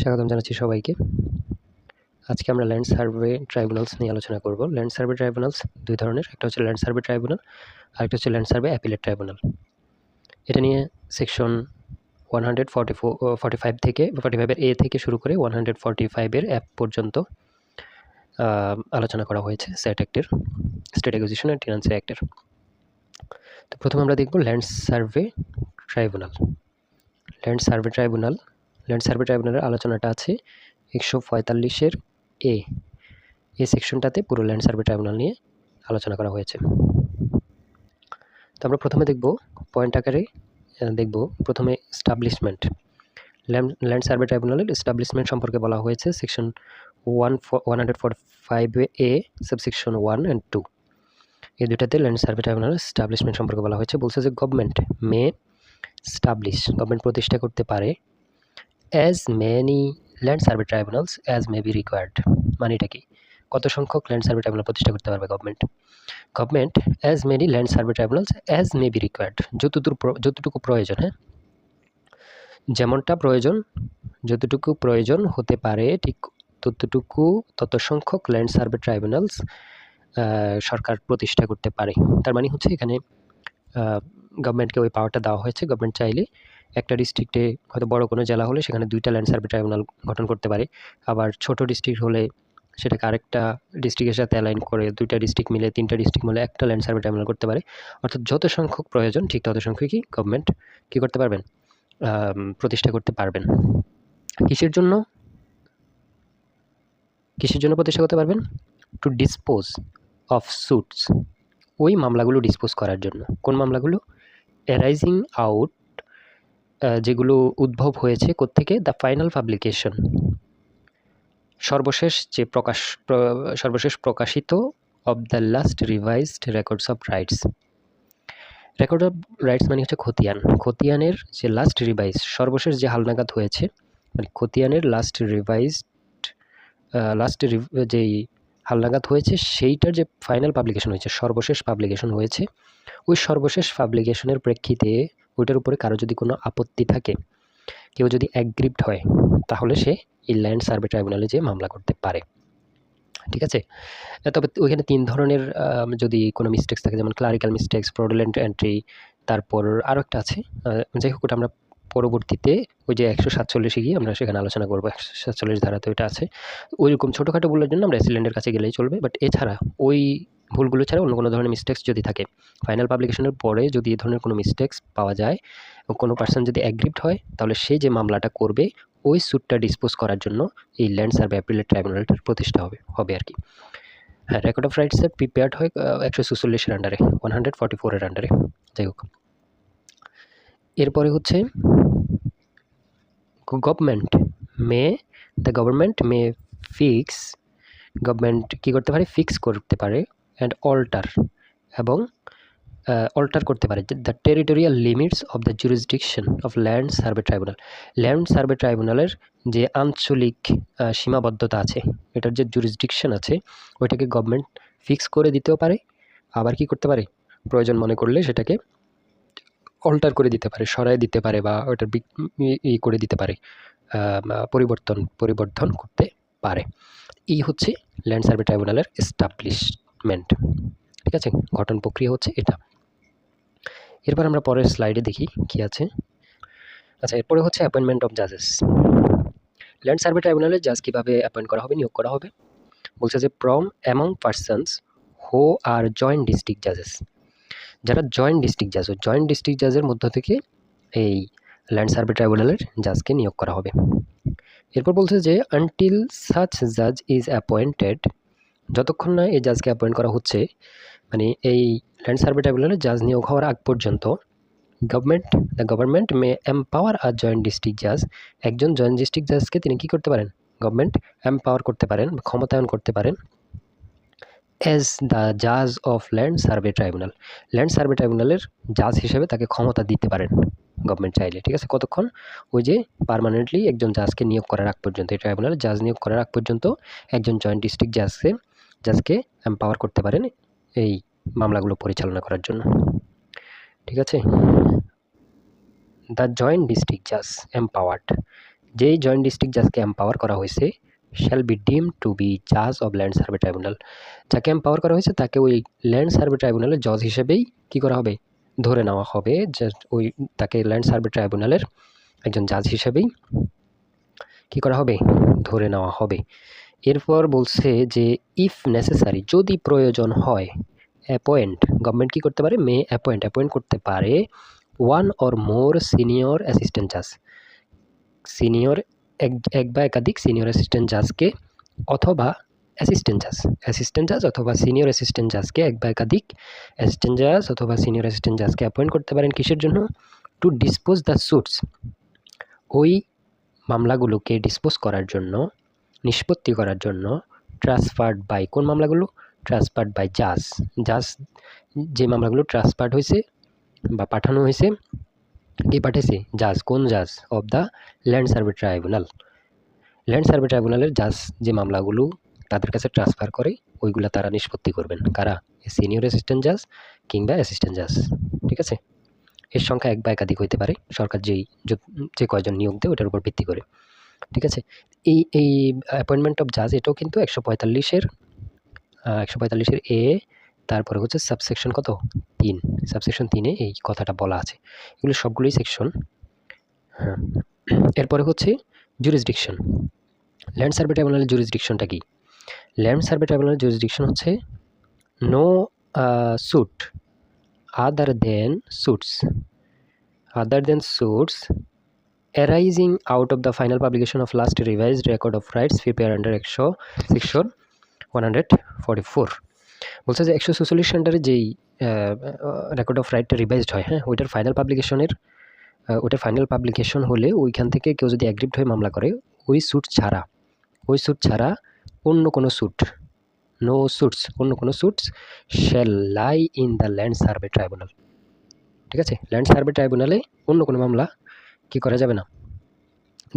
স্বাগতম জানাচ্ছি সবাইকে। আজকে আমরা ল্যান্ড সার্ভে ট্রাইব্যুনালস নিয়ে আলোচনা করব। ল্যান্ড সার্ভে ট্রাইব্যুনালস দুই ধরনের, একটা হচ্ছে ল্যান্ড সার্ভে ট্রাইব্যুনাল আর একটা হচ্ছে ল্যান্ড সার্ভে অ্যাপিলেট ট্রাইব্যুনাল এটা নিয়ে section one hundred forty four forty five থেকে ফর্টি ফাইভের এ থেকে শুরু করে ওয়ান হান্ড্রেড ফর্টি ফাইভের অ্যাপ পর্যন্ত আলোচনা করা হয়েছে স্যাট অ্যাক্টের স্টেট অ্যাকুইজিশন অ্যান্ড টেনান্সি অ্যাক্টের তো প্রথমে আমরা দেখব land survey tribunal land survey tribunal land survey ট্রাইব্যুনালের আলোচনাটা আছে, একশো পঁয়তাল্লিশের এ। এই সেকশনটাতে পুরো ল্যান্ড সার্ভে ট্রাইব্যুনাল নিয়ে আলোচনা করা হয়েছে। তো আমরা প্রথমে দেখব পয়েন্ট আকারে দেখব প্রথমে স্টাবলিশমেন্ট ল্যান্ড ল্যান্ড সার্ভে ট্রাইব্যুনালের এস্টাবলিশমেন্ট সম্পর্কে বলা হয়েছে section one one hundred four five A subsection one and two এই দুটাতে ল্যান্ড সার্ভে ট্রাইব্যুনালের স্টাবলিশমেন্ট সম্পর্কে বলা হয়েছে। বলছে যে গভর্নমেন্ট মে স্টাবলিশ গভর্নমেন্ট প্রতিষ্ঠা করতে পারে as many land survey tribunals as may be required মানে এটা কি? কত সংখ্যক ল্যান্ড সার্ভে ট্রাইব্যুনাল প্রতিষ্ঠা করতে পারবে government government as many land survey tribunals as may be required যতটুকু যতটুকু প্রয়োজন হ্যাঁ? যেমনটা প্রয়োজন, যতটুকু প্রয়োজন হতে পারে, ঠিক ততটুকু তত সংখ্যক ল্যান্ড সার্ভে ট্রাইব্যুনালস সরকার প্রতিষ্ঠা করতে পারে। তার মানে হচ্ছে এখানে গভর্নমেন্টকে ওই পাওয়ারটা দেওয়া হয়েছে। গভর্নমেন্ট চাইলে একটা ডিস্ট্রিক্টে হয়তো বড় কোনো জেলা হলে সেখানে দুইটা ল্যান্ড সার্ভে ট্রাইব্যুনাল গঠন করতে পারে। আবার ছোট ডিস্ট্রিক্ট হলে সেটাকে আরেকটা ডিস্ট্রিক্টের সাথে অ্যালাইন করে দুইটা ডিস্ট্রিক্ট মিলে, তিনটা ডিস্ট্রিক্ট মিলে একটা ল্যান্ড সার্ভে ট্রাইব্যুনাল করতে পারে। অর্থাৎ যত সংখ্যক প্রয়োজন, ঠিক তত সংখ্যকই গভর্নমেন্ট কী করতে পারবেন? প্রতিষ্ঠা করতে পারবেন। কিসের জন্য? কিসের জন্য প্রতিষ্ঠা করতে পারবেন? টু ডিসপোজ অফ সুটস ওই মামলাগুলো ডিসপোজ করার জন্য। কোন মামলাগুলো? অ্যারাইজিং আউট যেগুলো উদ্ভব হয়েছে কোত্থেকে? দ্য ফাইনাল পাবলিকেশন সর্বশেষ যে প্রকাশ সর্বশেষ প্রকাশিত of the last revised records of rights record of rights মানে হচ্ছে খতিয়ান। খতিয়ানের যে লাস্ট রিভাইজ সর্বশেষ যে হালনাগাদ হয়েছে মানে খতিয়ানের লাস্ট রিভাইজড লাস্ট যেই হালনাগাদ হয়েছে, সেইটার যে ফাইনাল পাবলিকেশন হয়েছে, সর্বশেষ পাবলিকেশন হয়েছে, ওই সর্বশেষ পাবলিকেশনের প্রেক্ষিতে ওইটার উপরে কারও যদি কোনো আপত্তি থাকে, কেউ যদি অ্যাগ্রিপ্ট হয়, তাহলে সে এই ল্যান্ড সার্ভে ট্রাইব্যুনালে যেয়ে মামলা করতে পারে। ঠিক আছে? তবে ওইখানে তিন ধরনের যদি কোনো মিস্টেক্স থাকে, যেমন ক্লারিক্যাল মিস্টেক্স প্রডুলেন্ট এন্ট্রি তারপর আরও একটা আছে। যাই হোক, ওটা আমরা পরবর্তীতে ওই যে একশো সাতচল্লিশে গিয়ে আমরা সেখানে আলোচনা করব। একশো সাতচল্লিশ ধারাতে ওইটা আছে। ওইরকম ছোটোখাটো ভুলের জন্য আমরা এসিলেন্ডের কাছে গেলেই চলবে। বাট এছাড়া ওই ভুলগুলো ছাড়া অন্য কোনো ধরনের মিস্টেক্স যদি থাকে ফাইনাল পাবলিকেশনের পরে যদি এ ধরনের কোনো মিস্টেক্স পাওয়া যায় কোনো পার্সন যদি অ্যাগ্রিপ্ট হয়, তাহলে সে যে মামলাটা করবে, ওই স্যুটটা ডিসপোজ করার জন্য এই ল্যান্ড সার্ভে অ্যাপিলেট ট্রাইব্যুনালটার প্রতিষ্ঠা হবে হবে আর কি। হ্যাঁ রেকর্ড অফ রাইটসের প্রিপেয়ার্ড হয় একশো চুচল্লিশের আন্ডারে ওয়ান হান্ড্রেড ফর্টি ফোরের আন্ডারে যাই হোক। এরপরে হচ্ছে government may the government may fix government কী করতে পারে? ফিক্স করতে পারে অ্যান্ড অল্টার এবং অল্টার করতে পারে। The territorial limits of the jurisdiction of land survey tribunal land survey ট্রাইব্যুনালের যে আঞ্চলিক সীমাবদ্ধতা আছে, এটার যে জুরিসডিকশন আছে, ওইটাকে গভর্নমেন্ট ফিক্স করে দিতেও পারে। আবার কি করতে পারে? প্রয়োজন মনে করলে সেটাকে অল্টার করে দিতে পারে সরাই দিতে পারে বা ওটার ই করে দিতে পারে পরিবর্তন পরিবর্তন করতে পারে। এই হচ্ছে ল্যান্ড সার্ভে ট্রাইব্যুনালের এস্টাবলিশমেন্ট ঠিক আছে? গঠন প্রক্রিয়া হচ্ছে এটা। এরপর আমরা পরের স্লাইডে দেখি কি আছে। আচ্ছা এরপরে হচ্ছে অ্যাপয়েন্টমেন্ট অফ জাজেস ল্যান্ড সার্ভে ট্রাইব্যুনালের জাজ কীভাবে অ্যাপয়েন্ট করা হবে, নিয়োগ করা হবে? বলছে যে প্রম অ্যামং পার্সনস হো আর জয়েন্ট ডিস্ট্রিক্ট জাজেস যারা জয়েন্ট ডিস্ট্রিক্ট জাজ জয়েন্ট ডিস্ট্রিক্ট জাজের মধ্য থেকে এই ল্যান্ড সার্ভে ট্রাইব্যুনালের জাজকে নিয়োগ করা হবে। এরপর বলছে যে আনটিল সাচ জাজ ইজ অ্যাপয়েন্টেড যতক্ষণ না এই জাজকে অ্যাপয়েন্ট করা হচ্ছে মানে এই ল্যান্ড সার্ভে ট্রাইব্যুনালে জাজ নিয়োগ হওয়ার আগ পর্যন্ত government the government may empower R joint district জাজ একজন জয়েন্ট ডিস্ট্রিক্ট জাজকে তিনি কী করতে পারেন? গভর্নমেন্ট এম্পাওয়ার করতে পারেন ক্ষমতায়ন করতে পারেন। অ্যাজ দ্য জাজ of land survey tribunal land survey ট্রাইব্যুনালের জাজ হিসেবে তাকে ক্ষমতা দিতে পারেন গভর্নমেন্ট চাইলে, ঠিক আছে? কতক্ষণ? ওই যে পারমানেন্টলি একজন জাজকে নিয়োগ করার আগ পর্যন্ত, এই ট্রাইব্যুনাল জাজ নিয়োগ করার আগ পর্যন্ত একজন জয়েন্ট ডিস্ট্রিক্ট জাজকে জাজকে এম্পাওয়ার করতে পারেন এই মামলাগুলো পরিচালনা করার জন্য। ঠিক আছে? দ্য জয়েন্ট ডিস্ট্রিক্ট জাজ এম্পাওয়ার্ড যেই জয়েন্ট ডিস্ট্রিক্ট জাজকে এম্পাওয়ার করা হয়েছে shall be deemed to be জাজ অব ল্যান্ড সার্ভে ট্রাইব্যুনাল যাকে এম্পাওয়ার করা হয়েছে, তাকে ওই ল্যান্ড সার্ভে ট্রাইব্যুনালের জজ হিসেবেই কী করা হবে? ধরে নেওয়া হবে ওই তাকে ল্যান্ড সার্ভে ট্রাইব্যুনালের একজন জাজ হিসেবেই কী করা হবে? ধরে নেওয়া হবে। এরপর বলছে যে ইফ নেসেসারি যদি প্রয়োজন হয় অ্যাপয়েন্ট গভর্নমেন্ট কী করতে পারে? মে অ্যাপয়েন্ট অ্যাপয়েন্ট করতে পারে one or more senior assistant জাজ সিনিয়র এক এক বা একাধিক সিনিয়র অ্যাসিস্ট্যান্ট জাজকে অথবা অ্যাসিস্ট্যান্ট জাজ অ্যাসিস্ট্যান্ট জাজ অথবা সিনিয়র অ্যাসিস্ট্যান্ট জাজকে এক বা একাধিক অ্যাসিস্ট্যান্ট জাজ অথবা সিনিয়র অ্যাসিস্ট্যান্ট জাজকে অ্যাপয়েন্ট করতে পারেন কিসের জন্য? টু ডিসপোজ দ্য সুটস ওই মামলাগুলোকে ডিসপোজ করার জন্য, নিষ্পত্তি করার জন্য ট্রান্সফার্ড বাই কোন মামলাগুলো? ট্রান্সফার্ড বাই জাজ জাজ যে মামলাগুলো ট্রান্সফার্ড হয়েছে বা পাঠানো হয়েছে কে পাঠিয়েছে জাজ, কোন জাজ? Of the land survey tribunal land survey ট্রাইব্যুনালের জাজ যে মামলাগুলো তাদের কাছে ট্রান্সফার করে, ওইগুলো তারা নিষ্পত্তি করবেন। কারা? সিনিয়র অ্যাসিস্ট্যান্ট জাজ কিংবা অ্যাসিস্ট্যান্ট জাজ। ঠিক আছে? এর সংখ্যা এক বা একাধিক হইতে পারে। সরকার যেই যে কয়জন নিয়োগ দেয় ওটার উপর ভিত্তি করে। ঠিক আছে? এই এই অ্যাপয়েন্টমেন্ট অফ জাজ এটাও কিন্তু একশো পঁয়তাল্লিশের একশো পঁয়তাল্লিশের এ তারপরে হচ্ছে সাবসেকশন কত? তিন। সাবসেকশন তিনে এই কথাটা বলা আছে। এগুলো সবগুলোই সেকশন হ্যাঁ। এরপরে হচ্ছে জুরিসডিকশন ল্যান্ড সার্ভে ট্রাইব্যুনালের জুরিসডিকশনটা কি? ল্যান্ড সার্ভে ট্রাইব্যুনালের জুরিসডিকশন হচ্ছে no suit other than suits other than suits arising out of the final publication of last revised record of rights prepare under একশো সেকশন ওয়ান হান্ড্রেড ফোর বলছে যে একশো চল্লিশ সেন্টারে যেই রেকর্ড অফ রাইটটা রিভাইজড হয় হ্যাঁ ওইটার ফাইনাল পাবলিকেশনের ওইটার ফাইনাল পাবলিকেশন হলে ওইখান থেকে কেউ যদি অ্যাগ্রিপ্ট হয়ে মামলা করে, ওই স্যুট ছাড়া, ওই স্যুট ছাড়া অন্য কোনো স্যুট নো স্যুটস অন্য কোনো suits shall lie in the land survey tribunal ঠিক আছে? ল্যান্ড সার্ভে ট্রাইব্যুনালে অন্য কোনো মামলা কি করা যাবে না?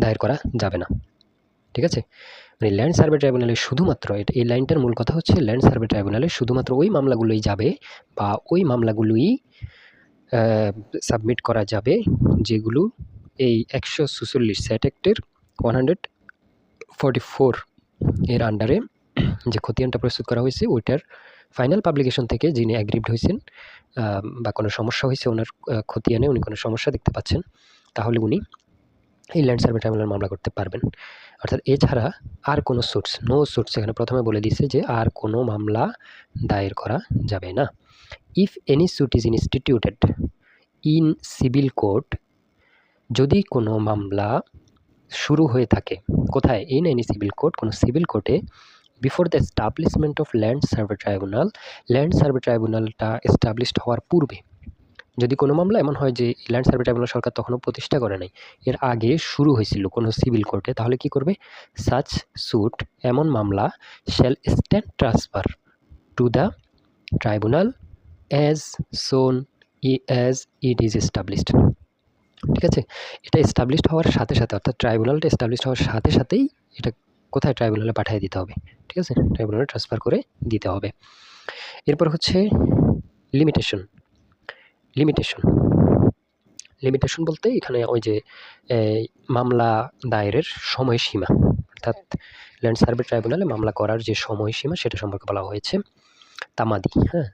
দায়ের করা যাবে না, ঠিক আছে? মানে ল্যান্ড সার্ভে ট্রাইব্যুনালে শুধুমাত্র এই লাইনটার মূল কথা হচ্ছে ল্যান্ড সার্ভে ট্রাইব্যুনালে শুধুমাত্র ওই মামলাগুলোই যাবে বা ওই মামলাগুলোই সাবমিট করা যাবে যেগুলো এই একশো সুচল্লিশ স্যাট অ্যাক্টের ওয়ান হান্ড্রেড ফর্টি ফোর এর আন্ডারে যে খতিয়ানটা প্রস্তুত করা হয়েছে, ওইটার ফাইনাল পাবলিকেশন থেকে যিনি অ্যাগ্রিভড হয়েছেন বা কোনো সমস্যা হয়েছে ওনার খতিয়ানে উনি কোনো সমস্যা দেখতে পাচ্ছেন, তাহলে উনি এই ল্যান্ড সার্ভে ট্রাইব্যুনাল মামলা করতে পারবেন। অর্থাৎ এছাড়া আর কোনো সুটস নো সুটস এখানে প্রথমে বলে দিচ্ছে যে আর কোনো মামলা দায়ের করা যাবে না। If any suit is instituted in civil court যদি কোনো মামলা শুরু হয়ে থাকে, কোথায়? ইন এনি সিভিল কোর্ট কোনো সিভিল কোর্টে before the establishment of land survey tribunal land survey ট্রাইব্যুনালটা established হওয়ার পূর্বে। যদি কোনো মামলা এমন হয় যে ল্যান্ড সার্ভে ট্রাইব্যুনাল সরকার তখনও প্রতিষ্ঠা করে নাই, এর আগে শুরু হয়েছিল কোনো সিভিল কোর্টে, তাহলে কি করবে? সাচ সুট, এমন মামলা shall stand transfer to the tribunal as soon E as it is established ঠিক আছে? এটা এস্টাবলিশড হওয়ার সাথে সাথে, অর্থাৎ ট্রাইব্যুনালটা এস্টাবলিশড হওয়ার সাথে সাথেই এটা কোথায় ট্রাইব্যুনালে পাঠিয়ে দিতে হবে? ঠিক আছে? ট্রাইব্যুনালে ট্রান্সফার করে দিতে হবে। এরপর হচ্ছে লিমিটেশন লিমিটেশন লিমিটেশন বলতে এখানে ওই যে মামলা দায়েরের সময়সীমা। অর্থাৎ ল্যান্ড সার্ভে ট্রাইব্যুনালে মামলা করার যে সময়সীমা, সেটা সম্পর্কে বলা হয়েছে। তামাদি হ্যাঁ।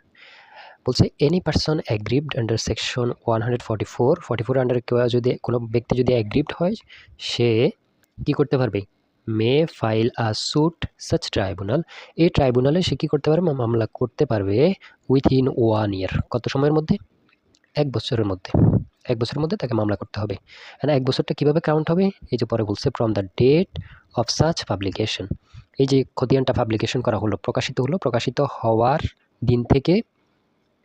বলছে any person aggrieved under section one hundred forty four forty four under যদি, কোনো ব্যক্তি যদি অ্যাগ্রিভড হয়, সে কী করতে পারবে? May file a suit such tribunal এই ট্রাইব্যুনালে সে কী করতে পারবে? মামলা করতে পারবে উইথ ইন ওয়ান ইয়ার কত সময়ের মধ্যে? এক বছরের মধ্যে। এক বছরের মধ্যে তাকে মামলা করতে হবে। অ্যান্ড এক বছরটা কীভাবে কাউন্ট হবে? এই যে পরে বলছে from the date of such publication এই যে খতিয়ানটা পাবলিকেশন করা হলো, প্রকাশিত হলো, প্রকাশিত হওয়ার দিন থেকে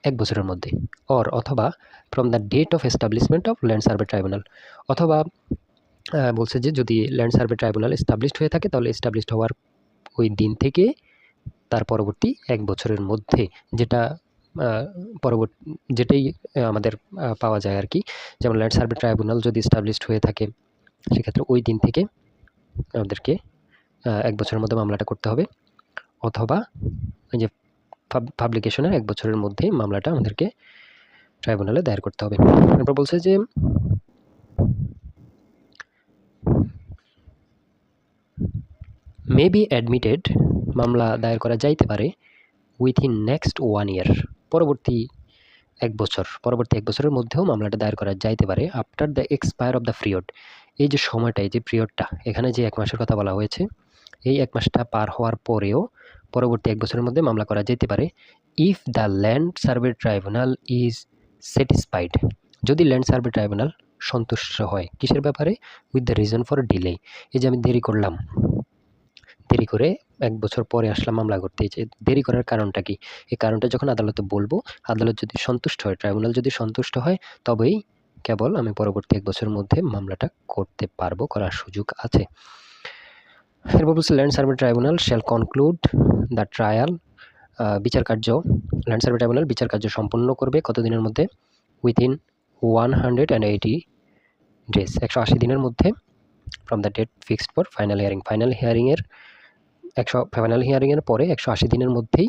এক বছরের মধ্যে। অর অথবা from the date of establishment of land survey tribunal অথবা বলছে যে যদি ল্যান্ড সার্ভে ট্রাইব্যুনাল এস্টাবলিশড হয়ে থাকে, তাহলে এস্টাবলিশড হওয়ার ওই দিন থেকে তার পরবর্তী এক বছরের মধ্যে যেটা পরবর্তী, যেটাই আমাদের পাওয়া যায় আর কি যেমন ল্যান্ড সার্ভে ট্রাইব্যুনাল যদি এস্টাবলিশড হয়ে থাকে, সেক্ষেত্রে ওই দিন থেকে আমাদেরকে এক বছরের মধ্যে মামলাটা করতে হবে। অথবা যে পাবলিকেশনের এক বছরের মধ্যে মামলাটা আমাদেরকে ট্রাইব্যুনালে দায়ের করতে হবে। এরপর বলছে যে মে বি অ্যাডমিটেড মামলা দায়ের করা যাইতে পারে উইথিন নেক্সট ওয়ান ইয়ার পরবর্তী এক বছর, পরবর্তী এক বছরের মধ্যেও মামলাটা দায়ের করা যাইতে পারে after the expire of the period এই যে সময়টা, এই যে পিরিয়ডটা এখানে যে এক মাসের কথা বলা হয়েছে, এই এক মাসটা পার হওয়ার পরেও পরবর্তী এক বছরের মধ্যে মামলা করা যেতে পারে if the land survey tribunal is satisfied যদি ল্যান্ড সার্ভে ট্রাইব্যুনাল সন্তুষ্ট হয়, কিসের ব্যাপারে? With the reason for delay এই যে আমি দেরি করলাম দেরি করে এক বছর পরে আসলাম মামলা করতে। যে দেরি করার কারণটা কি? এই কারণটা যখন আদালতে বলব, আদালত যদি সন্তুষ্ট হয়, ট্রাইব্যুনাল যদি সন্তুষ্ট হয়, তবেই কেবল আমি পরবর্তী এক বছরের মধ্যে মামলাটা করতে পারব, করার সুযোগ আছে। এরপর বলছে land survey tribunal shall conclude the trial বিচার কার্য ল্যান্ড সার্ভে ট্রাইব্যুনাল বিচার কার্য সম্পন্ন করবে কতদিনের মধ্যে? Within one hundred and eighty days একশো আশি দিনের মধ্যে from the date fixed for final hearing final হিয়ারিংয়ের একশো ফাইনাল হিয়ারিংয়ের পরে একশো আশি দিনের মধ্যেই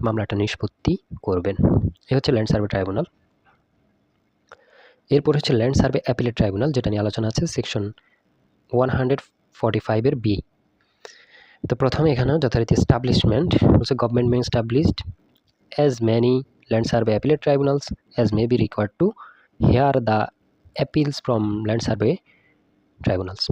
মামলাটা নিষ্পত্তি করবেন। এ হচ্ছে ল্যান্ড সার্ভে ট্রাইব্যুনাল এরপর হচ্ছে ল্যান্ড সার্ভে অ্যাপিলেট ট্রাইব্যুনাল যেটা নিয়ে আলোচনা আছে সেকশন ওয়ান হান্ড্রেড ফর্টি ফাইভের বি তো প্রথমে এখানে যথারীতি এস্টাবলিশমেন্ট হচ্ছে government may established as many land survey appellate tribunals as may be required to hear the appeals from land survey tribunals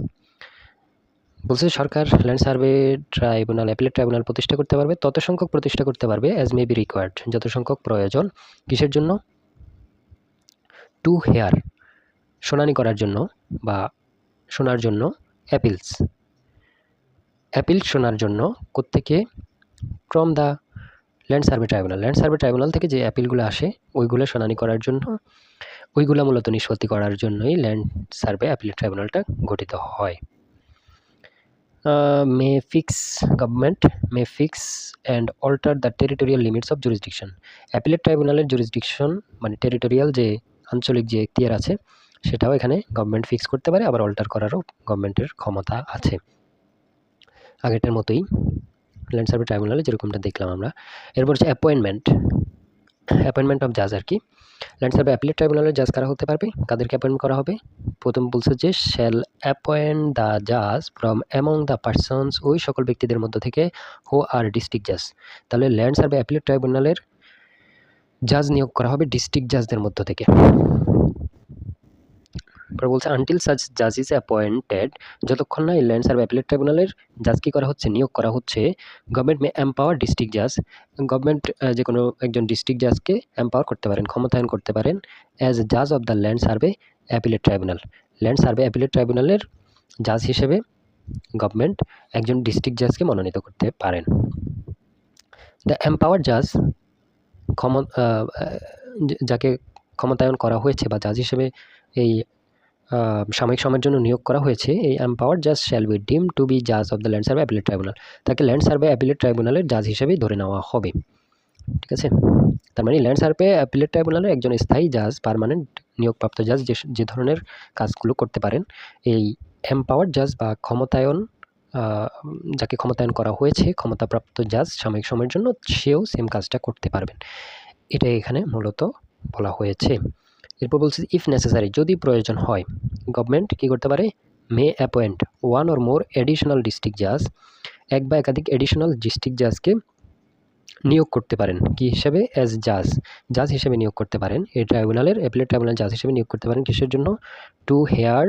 বলছে সরকার land survey tribunal, appellate tribunal প্রতিষ্ঠা করতে পারবে, তত সংখ্যক প্রতিষ্ঠা করতে পারবে অ্যাজ মে বি রিকোয়ার্ড যত সংখ্যক প্রয়োজন। কিসের জন্য? টু হেয়ার শুনানি করার জন্য বা শোনার জন্য অ্যাপিলস অ্যাপিল শোনার জন্য কোত্থেকে? From the land survey tribunal. Land survey tribunal থেকে যে অ্যাপিলগুলো আসে, ওইগুলো শুনানি করার জন্য, ওইগুলো মূলত নিষ্পত্তি করার জন্যই ল্যান্ড সার্ভে অ্যাপিল ট্রাইব্যুনালটা গঠিত হয়। May fix government may fix and alter the territorial limits of jurisdiction appellate ট্রাইব্যুনালের জুরিসডিকশন মানে টেরিটোরিয়াল যে আঞ্চলিক যে এখতিয়ার আছে, সেটাও এখানে গভর্নমেন্ট ফিক্স করতে পারে, আবার অল্টার করারও গভর্নমেন্টের ক্ষমতা আছে। আগেরটার মতোই ল্যান্ড সার্ভে ট্রাইব্যুনালে যেরকমটা দেখলাম আমরা। এরপর হচ্ছে অ্যাপয়েন্টমেন্ট অ্যাপয়েন্টমেন্ট অফ জাজ আর কি। ল্যান্ড সার্ভে অ্যাপিলেট ট্রাইব্যুনালের জাজ কারা হতে পারবে? কাদেরকে অ্যাপয়েন্ট করা হবে? প্রথম বলছে যে শ্যাল অ্যাপয়েন্ট দ্য জাজ ফ্রম অ্যামং দ্য পার্সনস ওই সকল ব্যক্তিদের মধ্য থেকে হো আর ডিস্ট্রিক্ট জাজ তাহলে ল্যান্ড সার্ভে অ্যাপিলেট ট্রাইব্যুনালের জাজ নিয়োগ করা হবে ডিস্ট্রিক্ট জাজদের মধ্য থেকে। তারপর বলছে আনটিল সাজ জাজ ইজ অ্যাপয়েন্টেড যতক্ষণ না ল্যান্ড সার্ভে অ্যাপিলেট ট্রাইব্যুনালের জাজ কী করা হচ্ছে, নিয়োগ করা হচ্ছে গভর্নমেন্ট মে এম্পাওয়ার ডিস্ট্রিক্ট জাজ গভর্নমেন্ট যে কোনো একজন ডিস্ট্রিক্ট জাজকে এম্পাওয়ার করতে পারেন, ক্ষমতায়ন করতে পারেন অ্যাজ জাজ of the land survey appellate tribunal land survey appellate ট্রাইব্যুনালের জাজ হিসেবে গভর্নমেন্ট একজন ডিস্ট্রিক্ট জাজকে মনোনীত করতে পারেন। দ্য এম্পাওয়ার জাজ ক্ষম যাকে ক্ষমতায়ন করা হয়েছে বা জাজ হিসেবে এই সাময়িক সময়ের জন্য নিয়োগ করা হয়েছে। এই এম্পাওয়ার জাজ শ্যাল বি ডিম টু বি জাজ of the land survey appellate tribunal তাকে ল্যান্ড সার্ভে অ্যাপিলেট ট্রাইব্যুনালের জাজ হিসেবেই ধরে নেওয়া হবে। ঠিক আছে? তার মানে ল্যান্ড সার্ভে অ্যাপিলেট ট্রাইব্যুনালের একজন স্থায়ী জাজ পারমানেন্ট নিয়োগপ্রাপ্ত জাজ যে যে ধরনের কাজগুলো করতে পারেন, এই এম্পাওয়ার জাজ বা ক্ষমতায়ন যাকে ক্ষমতায়ন করা হয়েছে, ক্ষমতাপ্রাপ্ত জাজ সাময়িক সময়ের জন্য সেও সেম কাজটা করতে পারবেন। এটাই এখানে মূলত বলা হয়েছে। এরপর বলছে ইফ নেসেসারি যদি প্রয়োজন হয়। গভর্নমেন্ট কী করতে পারে? May appoint one or more additional district জাজ এক বা একাধিক এডিশনাল ডিস্ট্রিক্ট জাজকে নিয়োগ করতে পারেন। কি হিসাবে? অ্যাজ জাজ জাজ হিসেবে নিয়োগ করতে পারেন। এই ট্রাইব্যুনালের অ্যাপিলেট ট্রাইব্যুনাল জাজ হিসেবে নিয়োগ করতে পারেন কিসের জন্য? To hear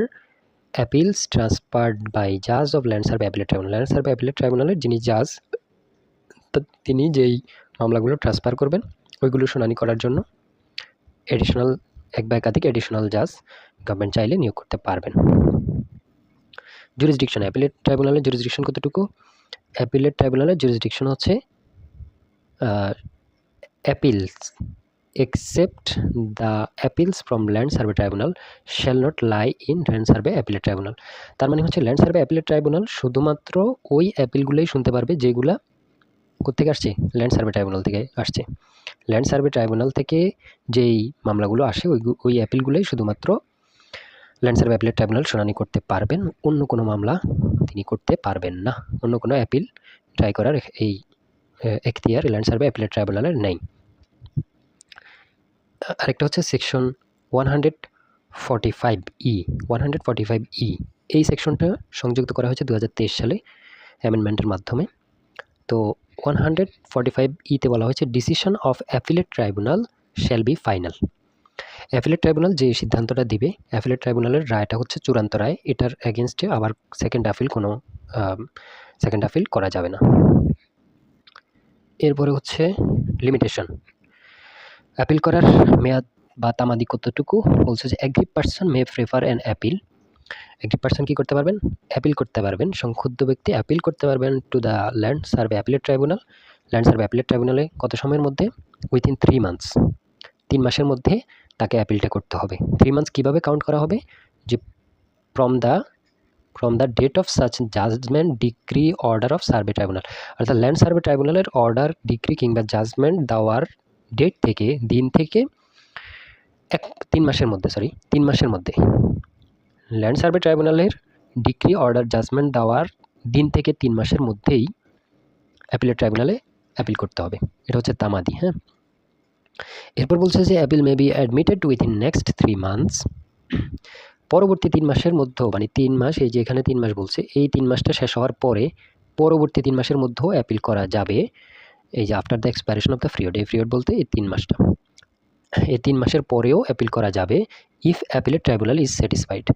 appeals transferred by জাজ of land survey appellate tribunal land survey appellate ট্রাইব্যুনালের যিনি জাজ তিনি যেই মামলাগুলো ট্রান্সফার করবেন, ওইগুলো শুনানি করার জন্য এডিশনাল এক বা একাধিক অ্যাডিশনাল জাজ গভর্নমেন্ট চাইলে নিয়োগ করতে পারবেন। জুরিসডিকশন অ্যাপিলেট ট্রাইব্যুনালের জুরিসডিকশন কতটুকু? অ্যাপিলেট ট্রাইব্যুনালের জুরিসডিকশন হচ্ছে appeals except the appeals from land survey tribunal shall not lie in land survey appellate tribunal তার মানে হচ্ছে ল্যান্ড সার্ভে অ্যাপিলেট ট্রাইব্যুনাল শুধুমাত্র ওই অ্যাপিলগুলোই শুনতে পারবে যেগুলা কোথেকে আসছে? ল্যান্ড সার্ভে ট্রাইব্যুনাল থেকে আসছে। ল্যান্ড সার্ভে ট্রাইব্যুনাল থেকে যেই মামলাগুলো আসে, ওই ওই অ্যাপিলগুলোই শুধুমাত্র ল্যান্ড সার্ভে অ্যাপিলেট ট্রাইব্যুনাল শুনানি করতে পারবেন। অন্য কোনো মামলা তিনি করতে পারবেন না। অন্য কোনো অ্যাপিল ট্রাই করার এই এখতিয়ার ল্যান্ড সার্ভে অ্যাপিলেট ট্রাইব্যুনালের নেই। আরেকটা হচ্ছে section one hundred forty five E one hundred forty five E এই সেকশনটা সংযুক্ত করা হয়েছে দু হাজার তেইশ সালে অ্যামেন্ডমেন্টের মাধ্যমে। তো ওয়ান হান্ড্রেড ফর্টি ফাইভ ইতে বলা হয়েছে decision of appellate tribunal shall be final appellate tribunal যে সিদ্ধান্তটা দিবে অ্যাফিলেট ট্রাইব্যুনালের রায়টা হচ্ছে চূড়ান্ত রায়। এটার অ্যাগেনস্টে আবার সেকেন্ড আপিল কোনো সেকেন্ড আপিল করা যাবে না। এরপরে হচ্ছে লিমিটেশন অ্যাপিল করার মেয়াদ বা তামাদি কতটুকু? বলছে যে aggrieved person may prefer an appeal aggrieved person কী করতে পারবেন? অ্যাপিল করতে পারবেন। সংক্ষুব্ধ ব্যক্তি অ্যাপিল করতে পারবেন to the land survey appellate tribunal land survey appellate ট্রাইব্যুনালে কত সময়ের মধ্যে? উইথিন থ্রি মান্থস তিন মাসের মধ্যে তাকে অ্যাপিলটা করতে হবে। থ্রি মান্থস কীভাবে কাউন্ট করা হবে? যে from the from the date of such judgment decree order of survey tribunal অর্থাৎ ল্যান্ড সার্ভে ট্রাইব্যুনালের অর্ডার ডিগ্রি কিংবা জাজমেন্ট দেওয়ার ডেট থেকে, দিন থেকে এক, তিন মাসের মধ্যে সরি তিন মাসের মধ্যে। ল্যান্ড সার্ভে ট্রাইব্যুনালের ডিগ্রি অর্ডার জাজমেন্ট দেওয়ার দিন থেকে তিন মাসের মধ্যেই অ্যাপিলের ট্রাইব্যুনালে অ্যাপিল করতে হবে। এটা হচ্ছে তামাদি হ্যাঁ? এরপর বলছে যে appeal may be admitted within next three months পরবর্তী তিন মাসের মধ্যেও মানে তিন মাস, এই যে এখানে তিন মাস বলছে, এই তিন মাসটা শেষ হওয়ার পরে পরবর্তী তিন মাসের মধ্যেও অ্যাপিল করা যাবে। এই যে after the expiration of the period এই ফ্রিয়ড বলতে এই তিন মাসটা। এই তিন মাসের পরেও অ্যাপিল করা যাবে ইফ অ্যাপিলের ট্রাইব্যুনাল ইজ স্যাটিসফাইড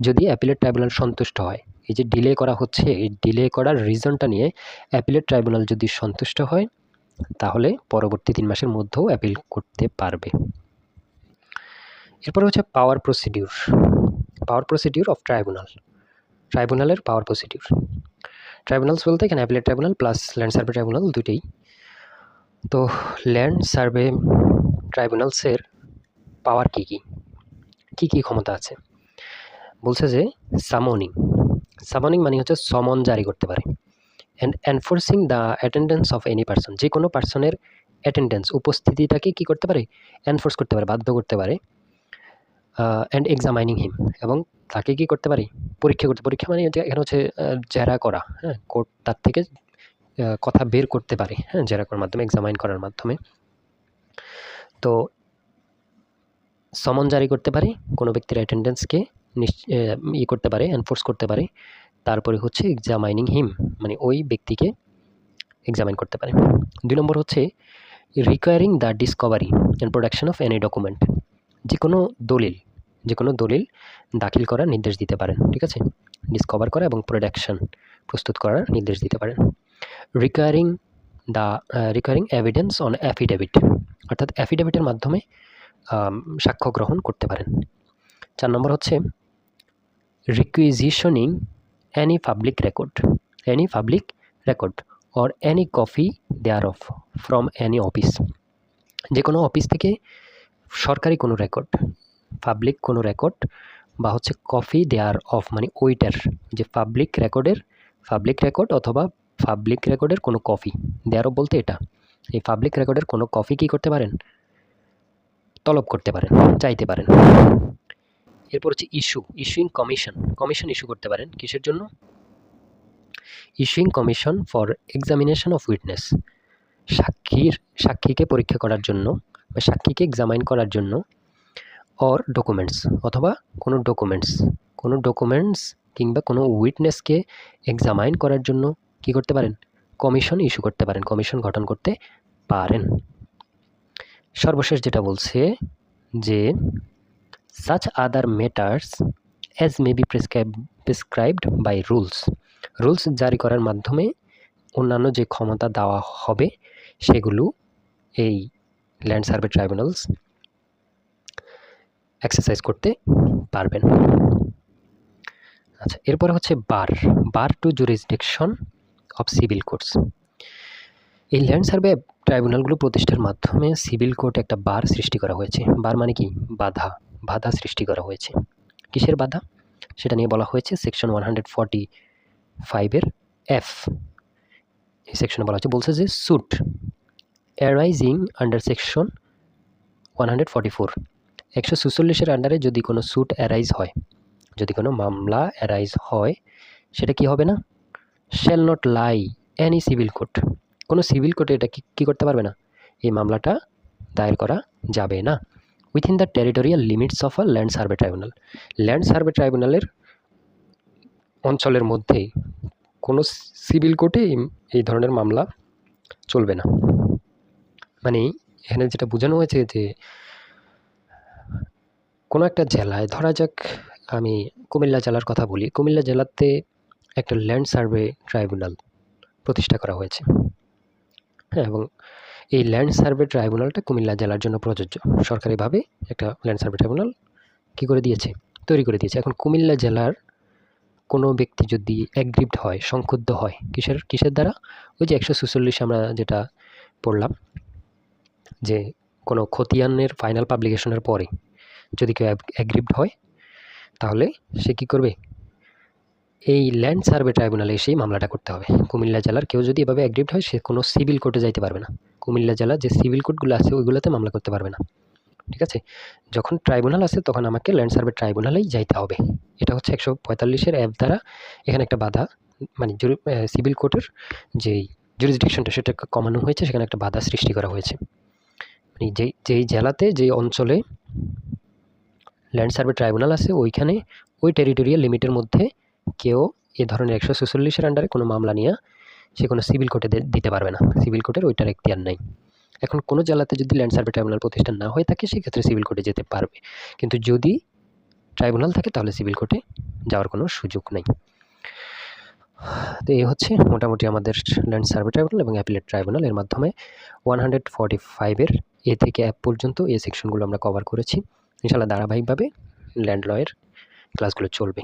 যদি অ্যাপিলের ট্রাইব্যুনাল সন্তুষ্ট হয়, এই যে ডিলে করা হচ্ছে, এই ডিলে করার রিজনটা নিয়ে অ্যাপিলের ট্রাইব্যুনাল যদি সন্তুষ্ট হয়, তাহলে পরবর্তী তিন মাসের মধ্যেও অ্যাপিল করতে পারবে। এরপরে হচ্ছে power procedure power procedure of tribunal ট্রাইব্যুনালের পাওয়ার প্রসিডিউর ট্রাইব্যুনালস বলতে এখানে appellate tribunal plus land survey tribunal দুটেই তো ল্যান্ড সার্ভে ট্রাইব্যুনালসের পাওয়ার কী কী? কী কী ক্ষমতা আছে? বলছে যে সামনিং। সামনিং মানে হচ্ছে সমন জারি করতে পারে। And enforcing the attendance of any person যে কোনো পার্সনের অ্যাটেন্ডেন্স উপস্থিতিটাকে কী করতে পারে? এনফোর্স করতে পারে, বাধ্য করতে পারে অ্যান্ড এক্সামাইনিং হিম এবং তাকে কী করতে পারে? পরীক্ষা করতে, পরীক্ষা মানে এখানে হচ্ছে জেরা করা হ্যাঁ কোর্ট তার থেকে কথা বের করতে পারে হ্যাঁ জেরা মাধ্যমে এক্সামাইন করার মাধ্যমে। তো সমন জারি করতে পারে, কোনো ব্যক্তির অ্যাটেন্ডেন্সকে ই করতে পারে এনফোর্স করতে পারে, তারপরে হচ্ছে এক্সামাইনিং হিম মানে ওই ব্যক্তিকে এক্সামাইন করতে পারে। দুই নম্বর হচ্ছে requiring the discovery and production of any document যে কোনো দলিল যে কোনো দলিল দাখিল করার নির্দেশ দিতে পারেন, ঠিক আছে? ডিসকভার করা এবং প্রোডাকশন প্রস্তুত করার নির্দেশ দিতে পারেন। Requiring the requiring evidence on affidavit অর্থাৎ অ্যাফিডেভিটের মাধ্যমে সাক্ষ্য গ্রহণ করতে পারেন। চার নম্বর হচ্ছে requisitioning any public record any public record or any copy thereof from any office যে কোনো অফিস থেকে সরকারি কোনো রেকর্ড পাবলিক কোনো রেকর্ড বা হচ্ছে কপি দেয়ার অফ মানে ওইটার যে পাবলিক রেকর্ডের পাবলিক রেকর্ড অথবা পাবলিক রেকর্ডের কোনো কপি দেয়ার অফ বলতে এটা। এই পাবলিক রেকর্ডের কোনো কপি কী করতে পারেন? তলব করতে পারেন, চাইতে পারেন। এরপর হচ্ছে issue issuing commission commission issue করতে পারেন, কিসের জন্য? Issuing commission for examination of witness সাক্ষীর, সাক্ষীকে পরীক্ষা করার জন্য বা সাক্ষীকে এক্সামাইন করার জন্য অর ডকুমেন্টস অথবা কোনো ডকুমেন্টস কোনো ডকুমেন্টস কিংবা কোনো উইটনেসকে এক্সামাইন করার জন্য কি করতে পারেন? কমিশন ইস্যু করতে পারেন, কমিশন গঠন করতে পারেন। সর্বশেষ যেটা বলছে যে such other matters as may be prescribe prescribed by rules rules জারি করার মাধ্যমে অন্যান্য যে ক্ষমতা দেওয়া হবে, সেগুলো এই ল্যান্ড সার্ভে ট্রাইব্যুনালস এক্সারসাইজ করতে পারবেন। আচ্ছা এরপরে হচ্ছে bar bar to jurisdiction of civil courts এই ল্যান্ড সার্ভে ট্রাইব্যুনালগুলো প্রতিষ্ঠার মাধ্যমে সিভিল কোর্ট একটা বার সৃষ্টি করা হয়েছে। বার মানে কি? বাধা। বাধা সৃষ্টি করা হয়েছে। কিসের বাধা? সেটা নিয়ে বলা হয়েছে সেকশন ওয়ান হান্ড্রেড ফর্টি ফাইভের এফ এই সেকশনে বলা হচ্ছে বলছে যে suit arising under section one hundred forty four একশো সুচল্লিশের আন্ডারে যদি কোনো স্যুট অ্যারাইজ হয়, যদি কোনো মামলা অ্যারাইজ হয়, সেটা কি হবে না? Shall not lie any civil court কোনো সিভিল কোর্টে এটা কী করতে পারবে না? এই মামলাটা দায়ের করা যাবে না। Within the territorial limits of a land survey tribunal land survey ট্রাইব্যুনালের অঞ্চলের মধ্যেই কোনো সিভিল কোর্টে এই ধরনের মামলা চলবে না। মানে এখানে যেটা বোঝানো হয়েছে যে কোনো একটা জেলায়, ধরা যাক আমি কুমিল্লা জেলার কথা বলি, কুমিল্লা জেলাতে একটা ল্যান্ড সার্ভে ট্রাইব্যুনাল প্রতিষ্ঠা করা হয়েছে। হ্যাঁ এবং এই ল্যান্ড সার্ভে ট্রাইব্যুনালটা কুমিল্লা জেলার জন্য প্রযোজ্য। সরকারিভাবে একটা ল্যান্ড সার্ভে ট্রাইব্যুনাল কী করে দিয়েছে? তৈরি করে দিয়েছে। এখন কুমিল্লা জেলার কোনো ব্যক্তি যদি অ্যাগ্রিভড হয়, সংক্ষুব্ধ হয়, কিসের কিসের দ্বারা? ওই যে একশো সুচল্লিশ আমরা যেটা পড়লাম, যে কোনো খতিয়ানের ফাইনাল পাবলিকেশনের পরে যদি কেউ অ্যাগ্রিপ্ট হয়, তাহলে সে কী করবে? এই ল্যান্ড সার্ভে ট্রাইব্যুনালে এসেই মামলাটা করতে হবে। কুমিল্লা জেলার কেউ যদি এভাবে অ্যাগ্রিভড হয়, সে কোনো সিভিল কোর্টে যাইতে পারবে না। কুমিল্লা জেলার যে সিভিল কোর্টগুলো আছে, ওইগুলোতে মামলা করতে পারবে না। ঠিক আছে? যখন ট্রাইব্যুনাল আছে, তখন আমাকে ল্যান্ড সার্ভে ট্রাইব্যুনালেই যাইতে হবে। এটা হচ্ছে একশো পঁয়তাল্লিশের অ্যাপ দ্বারা এখানে একটা বাধা মানে সিভিল কোর্টের যেই জুরিসডিকশনটা সেটা কমানো হয়েছে, সেখানে একটা বাধা সৃষ্টি করা হয়েছে। মানে যেই যেই জেলাতে, যেই অঞ্চলে ল্যান্ড সার্ভে ট্রাইব্যুনাল আছে, ওইখানে ওই টেরিটোরিয়াল লিমিটের মধ্যে কেউ এ ধরনের একশো ছেচল্লিশের আন্ডারে কোনো মামলা নিয়ে সে কোনো সিভিল কোর্টে দিতে পারবে না। সিভিল কোর্টের ওইটার এখতিয়ার নাই। এখন কোনো জেলাতে যদি ল্যান্ড সার্ভে ট্রাইব্যুনাল প্রতিষ্ঠান না হয়ে থাকে, সেক্ষেত্রে সিভিল কোর্টে যেতে পারবে। কিন্তু যদি ট্রাইব্যুনাল থাকে, তাহলে সিভিল কোর্টে যাওয়ার কোনো সুযোগ নেই। তো এই হচ্ছে মোটামুটি আমাদের ল্যান্ড সার্ভে ট্রাইব্যুনাল এবং অ্যাপিলেট ট্রাইব্যুনাল এর মাধ্যমে ওয়ান হান্ড্রেড ফর্টি ফাইভের এ থেকে অ্যাপ পর্যন্ত এই সেকশনগুলো আমরা কভার করেছি। ইনশাআল্লাহ ধারাবাহিকভাবে ল্যান্ড লয়ের ক্লাসগুলো চলবে।